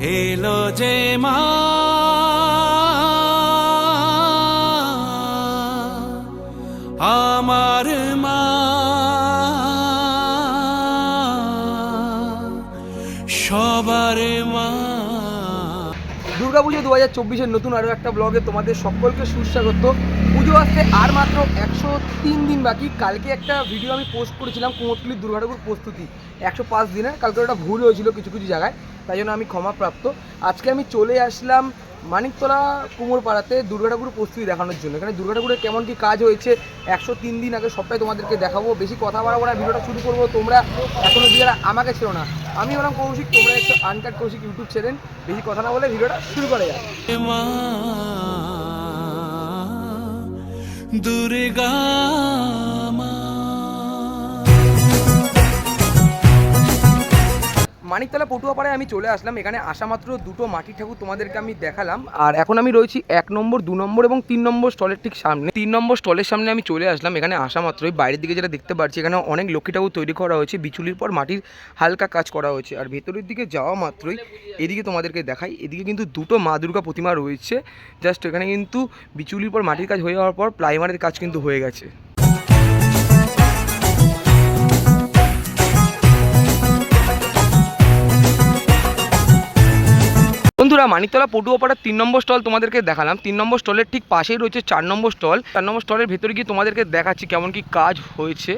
এলো যে মা। আমার মা। সবার মা। দুর্গাপুজো দু হাজার চব্বিশের নতুন আরও একটা ব্লগে তোমাদের সকলকে সুস্বাগত। পুজো আসতে আর মাত্র একশো তিন দিন বাকি। কালকে একটা ভিডিও আমি পোস্ট করেছিলাম কুমোরটুলির দুর্গাঠাকুর প্রস্তুতি। একশো পাঁচ দিনের। কালকে ওটা ভুল হয়েছিল কিছু কিছু জায়গায়, তাই জন্য আমি ক্ষমাপ্রাপ্ত। আজকে আমি চলে আসলাম মানিকতলা কুমোরপাড়াতে দুর্গা ঠাকুর প্রস্তুতি দেখানোর জন্য। এখানে দুর্গা ঠাকুরের কেমন কি কাজ হয়েছে, একশো তিন দিন আগে সবটাই তোমাদেরকে দেখাবো। বেশি কথা বাড়াবো না, ভিডিওটা শুরু করব। তোমরা এখনও যারা আমাকে ছিল না, আমি হলাম কৌশিক, তোমরা একটু আনকাট কৌশিক ইউটিউব চ্যানেল বেশি কথা না বলে ভিডিওটা শুরু করা যায় দুর্গা মানিকতলা পটুয়াপাড়ায় আমি চলে আসলাম। এখানে আসা মাত্র দুটো মাটির ঠাকুর তোমাদেরকে আমি দেখালাম। আর এখন আমি রয়েছি এক নম্বর, দু নম্বর এবং তিন নম্বর স্টলের ঠিক সামনে। তিন নম্বর স্টলের সামনে আমি চলে আসলাম। এখানে আসা মাত্রই। বাইরের দিকে যেটা দেখতে পাচ্ছি, এখানে অনেক লক্ষ্মী ঠাকুর তৈরি করা হয়েছে। বিচুলির পর মাটির হালকা কাজ করা হয়েছে। আর ভেতরের দিকে যাওয়া মাত্রই এদিকে তোমাদেরকে দেখাই। এদিকে কিন্তু দুটো মা দুর্গা প্রতিমা রয়েছে। জাস্ট এখানে কিন্তু বিচুলির পর মাটির কাজ হয়ে যাওয়ার পর প্লাইমারের কাজ কিন্তু হয়ে গেছে। বন্ধুরা, মানিকতলা পটুয়াপাড়ার তিন নম্বর স্টল তোমাদেরকে দেখালাম। তিন নম্বর স্টলের ঠিক পাশেই রয়েছে চার নম্বর স্টল। চার নম্বর স্টলের ভেতরে গিয়ে তোমাদেরকে দেখাচ্ছি কেমন কি কাজ হয়েছে।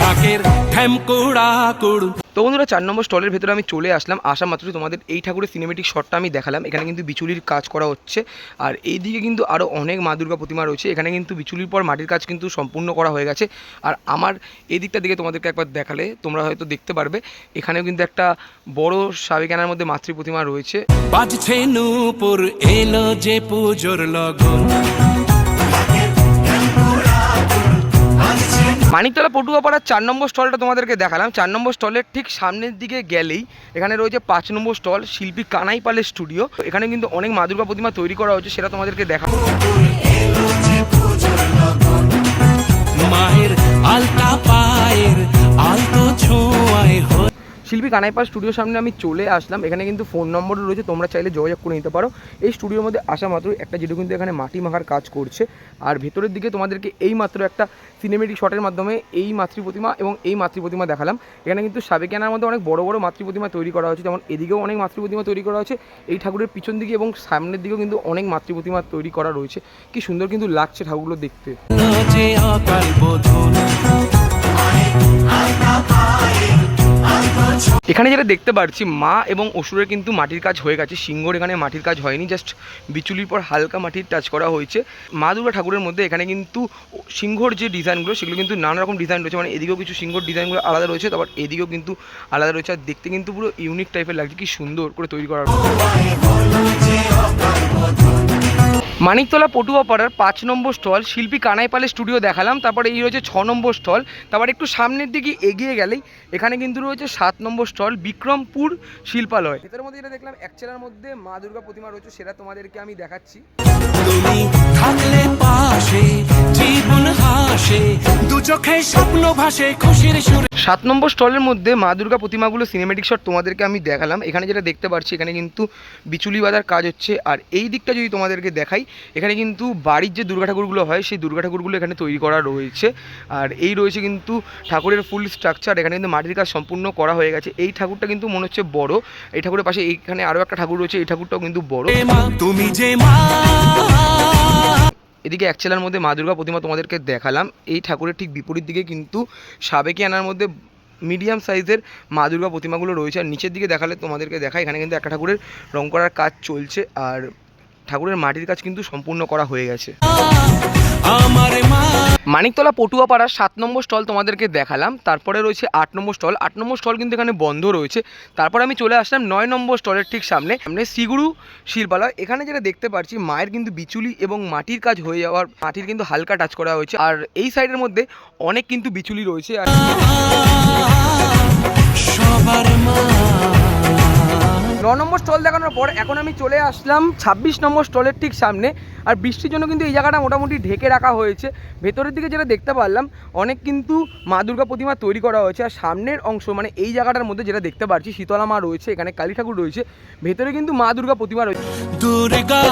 ঢাকের ঠ্যামকুড়া কুড়। তো বন্ধুরা চার নম্বর স্টলের ভেতরে আমি চলে আসলাম। আসা মাত্রই তোমাদের এই ঠাকুরের সিনেমেটিক শটটা আমি দেখালাম। এখানে কিন্তু বিচুলির কাজ করা হচ্ছে। আর এইদিকে কিন্তু আরও অনেক মা দুর্গা প্রতিমা রয়েছে। এখানে কিন্তু বিচুলির পর মাটির কাজ কিন্তু সম্পূর্ণ করা হয়ে গেছে। আর আমার এই দিকটা দিকে তোমাদেরকে একবার দেখালে তোমরা হয়তো দেখতে পারবে। এখানেও কিন্তু একটা বড় সাবেকানার মধ্যে মাতৃ প্রতিমা রয়েছে। বাজছে নূপুর এলো যে পুজোর লগন। মানিকতলা পটুয়াপাড়ার চার নম্বর স্টলটা তোমাদেরকে দেখালাম। চার নম্বর স্টলের ঠিক সামনের দিকে গেলেই এখানে রয়েছে পাঁচ নম্বর স্টল, শিল্পী কানাই পালের স্টুডিও এখানে কিন্তু অনেক মা দুর্গা প্রতিমা তৈরি করা হয়েছে, সেটা তোমাদেরকে দেখা মায়ের আলতা শিল্পী কানাইপাল স্টুডিওর সামনে আমি চলে আসলাম। এখানে কিন্তু ফোন নম্বরও রয়েছে, তোমরা চাইলে যোগাযোগ করে নিতে পারো। এই স্টুডিওর মধ্যে আসা মাত্র একটা যেটা কিন্তু এখানে মাটি মাখার কাজ করছে। আর ভেতরের দিকে তোমাদেরকে এই মাত্র একটা সিনেমেটিক শটের মাধ্যমে এই মাতৃ প্রতিমা এবং এই মাতৃ প্রতিমা দেখালাম। এখানে কিন্তু সাবেকিয়ানার মধ্যে অনেক বড় বড় মাতৃ প্রতিমা তৈরি করা হয়েছে। যেমন এদিকেও অনেক মাতৃ প্রতিমা তৈরি করা হয়েছে। এই ঠাকুরের পিছন দিকে এবং সামনের দিকেও কিন্তু অনেক মাতৃ প্রতিমা তৈরি করা রয়েছে। কি সুন্দর কিন্তু লাগছে ঠাকুরগুলো দেখতে। এখানে যেটা দেখতে পাচ্ছি মা এবং অসুরের কিন্তু মাটির কাজ হয়ে গেছে। সিংহর এখানে মাটির কাজ হয়নি জাস্ট বিচুলির পর হালকা মাটির টাচ করা হয়েছে। মা দুর্গা ঠাকুরের মধ্যে এখানে কিন্তু সিংহর যে ডিজাইনগুলো সেগুলো কিন্তু নানা রকম ডিজাইন রয়েছে। মানে এদিকেও কিছু সিংহর ডিজাইনগুলো আলাদা রয়েছে, তারপর এদিকেও কিন্তু আলাদা রয়েছে। আর দেখতে কিন্তু পুরো ইউনিক টাইপের লাগছে, কি সুন্দর করে তৈরি করা মানিকতলা পটুয়া পাড়ার পাঁচ নম্বর স্টল, শিল্পী কানাইপালের স্টুডিও দেখালাম, তারপরে এই রয়েছে ছ নম্বর স্টল, তারপর একটু সামনের দিকে এগিয়ে গেলেই এখানে কিন্তু রয়েছে সাত নম্বর স্টল, বিক্রমপুর শিল্পালয়। এদের মধ্যে যেটা দেখলাম, এক চেলার মধ্যে মা দুর্গা প্রতিমা রয়েছে, সেটা তোমাদেরকে আমি দেখাচ্ছি। থাকলে পাশে, জীবন হাসে চোখে স্বপ্ন ভাসে খুশির সুরে। সাত নম্বর স্টলের মধ্যে মা দুর্গা প্রতিমাগুলো সিনেমেটিক শট তোমাদেরকে আমি দেখালাম। এখানে যেটা দেখতে পাচ্ছি এখানে কিন্তু বিচুলি বাঁধার কাজ হচ্ছে। আর এই দিকটা যদি তোমাদেরকে দেখাই এখানে কিন্তু বাড়ির যে দুর্গা ঠাকুরগুলো হয় সেই দুর্গা ঠাকুরগুলো এখানে তৈরি করা রয়েছে। আর এই রয়েছে কিন্তু ঠাকুরের ফুল স্ট্রাকচার এখানে কিন্তু মাটির কাজ সম্পূর্ণ করা হয়ে গেছে। এই ঠাকুরটা কিন্তু মনে হচ্ছে বড়। এই ঠাকুরের পাশে এইখানে আরও একটা ঠাকুর রয়েছে এই ঠাকুরটাও কিন্তু বড়। তুমি যে মা এদিকে এক ছেলার মধ্যে মা দুর্গা প্রতিমা তোমাদেরকে দেখালাম। এই ঠাকুরের ঠিক বিপরীত দিকে কিন্তু সাবেকি আনার মধ্যে মিডিয়াম সাইজের মা দুর্গা প্রতিমাগুলো রয়েছে। আর নিচের দিকে দেখালে তোমাদেরকে দেখা এখানে কিন্তু একটা ঠাকুরের রং করার কাজ চলছে। আর ঠাকুরের মাটির কাজ কিন্তু সম্পূর্ণ করা হয়ে গেছে। আমার মা। মানিকতলা পটুয়াপাড়ার সাত নম্বর স্টল তোমাদেরকে দেখালাম। তারপরে রয়েছে আট নম্বর স্টল। আট নম্বর স্টল কিন্তু এখানে বন্ধ রয়েছে। তারপরে আমি চলে আসলাম নয় নম্বর স্টলের ঠিক সামনে। সামনে শ্রীগুরু শিল্পালয়। এখানে যেটা দেখতে পাচ্ছি মায়ের কিন্তু বিচুলি এবং মাটির কাজ হয়ে যাওয়ার মাটির কিন্তু হালকা টাচ করা হয়েছে। আর এই সাইডের মধ্যে অনেক কিন্তু বিচুলি রয়েছে। আর সবার মা। ন নম্বর স্টল দেখানোর পর এখন আমি চলে আসলাম ছাব্বিশ নম্বর স্টলের ঠিক সামনে। আর বৃষ্টির জন্য কিন্তু এই জায়গাটা মোটামুটি ঢেকে রাখা হয়েছে। ভেতরের দিকে যেটা দেখতে পারলাম, অনেক কিন্তু মা দুর্গা প্রতিমা তৈরি করা হয়েছে। আর সামনের অংশ মানে এই জায়গাটার মধ্যে যেটা দেখতে পাচ্ছি শীতলা মা রয়েছে, এখানে কালী ঠাকুর রয়েছে। ভেতরে কিন্তু মা দুর্গা প্রতিমা রয়েছে। দুর্গা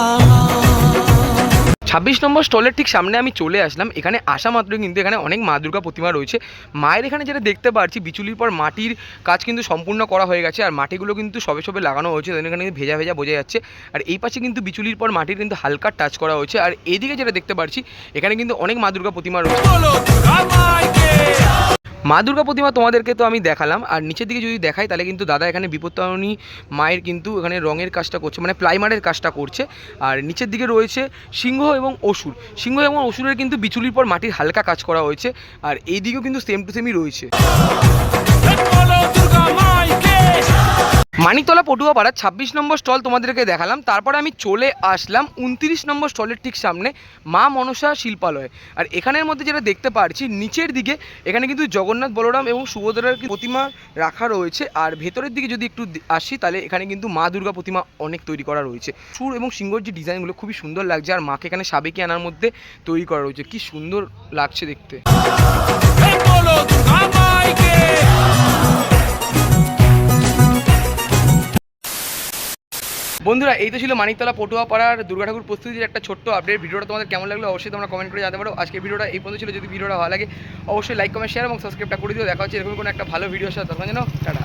ছাব্বিশ নম্বর স্টলের ঠিক সামনে আমি চলে আসলাম। এখানে আসা মাত্রই কিন্তু এখানে অনেক মা দুর্গা প্রতিমা রয়েছে। মায়ের এখানে যেটা দেখতে পাচ্ছি বিচুলির পর মাটির কাজ কিন্তু সম্পূর্ণ করা হয়ে গেছে। আর মাটিগুলো কিন্তু সবে সবে লাগানো হয়েছে তাদের এখানে ভেজা ভেজা বোঝা যাচ্ছে। আর এই পাশে কিন্তু বিচুলির পর মাটির কিন্তু হালকা টাচ করা হয়েছে। আর এদিকে যেটা দেখতে পাচ্ছি এখানে কিন্তু অনেক মা দুর্গা প্রতিমা রয়েছে। মা দুর্গা প্রতিমা তোমাদেরকে তো আমি দেখালাম, আর নিচের দিকে যদি দেখাই তাহলে কিন্তু দাদা এখানে বিপত্তারণী মায়ের কিন্তু এখানে রঙের কাজটা করছে মানে প্লাইমারের কাজটা করছে। আর নিচের দিকে রয়েছে সিংহ এবং অসুর। সিংহ এবং অসুরের কিন্তু বিচুলির পর মাটির হালকা কাজ করা হয়েছে, আর এই দিকেও কিন্তু সেম টু সেমই রয়েছে। বলো দুর্গা মানিকতলা পটুয়া পাড়ার ছাব্বিশ নম্বর স্টল তোমাদেরকে দেখালাম। তারপরে আমি চলে আসলাম উনত্রিশ নম্বর স্টলের ঠিক সামনে, মা মনসা শিল্পালয়। আর এখানের মধ্যে যেটা দেখতে পারছি, নিচের দিকে এখানে কিন্তু জগন্নাথ বলরাম এবং সুভদ্রার প্রতিমা রাখা রয়েছে। আর ভেতরের দিকে যদি একটু আসি, তাহলে এখানে কিন্তু মা দুর্গা প্রতিমা অনেক তৈরি করা রয়েছে। সুর এবং সিংহর যে ডিজাইনগুলো খুবই সুন্দর লাগছে, আর মাকে এখানে সাবেকি আনার মধ্যে তৈরি করা রয়েছে। কি সুন্দর লাগছে দেখতে। বন্ধুরা, এই তো ছিল মানিকতলা পটুয়া পাড়ার দুর্গা ঠাকুর প্রস্তুতির একটা ছোট্ট আপডেট ভিডিওটা তোমাদের কেমন লাগল অবশ্যই তোমরা কমেন্ট করে জানতে পারো। আজকে ভিডিওটা এই পর্যন্ত ছিল। যদি ভিডিওটা ভালো লাগে, অবশ্যই লাইক কমেন্ট শেয়ার এবং সাবস্ক্রাইবটা করে দিও। দেখা হচ্ছে এরকম কোনো একটা ভালো ভিডিও সাথে। তখন যেন, টাটা।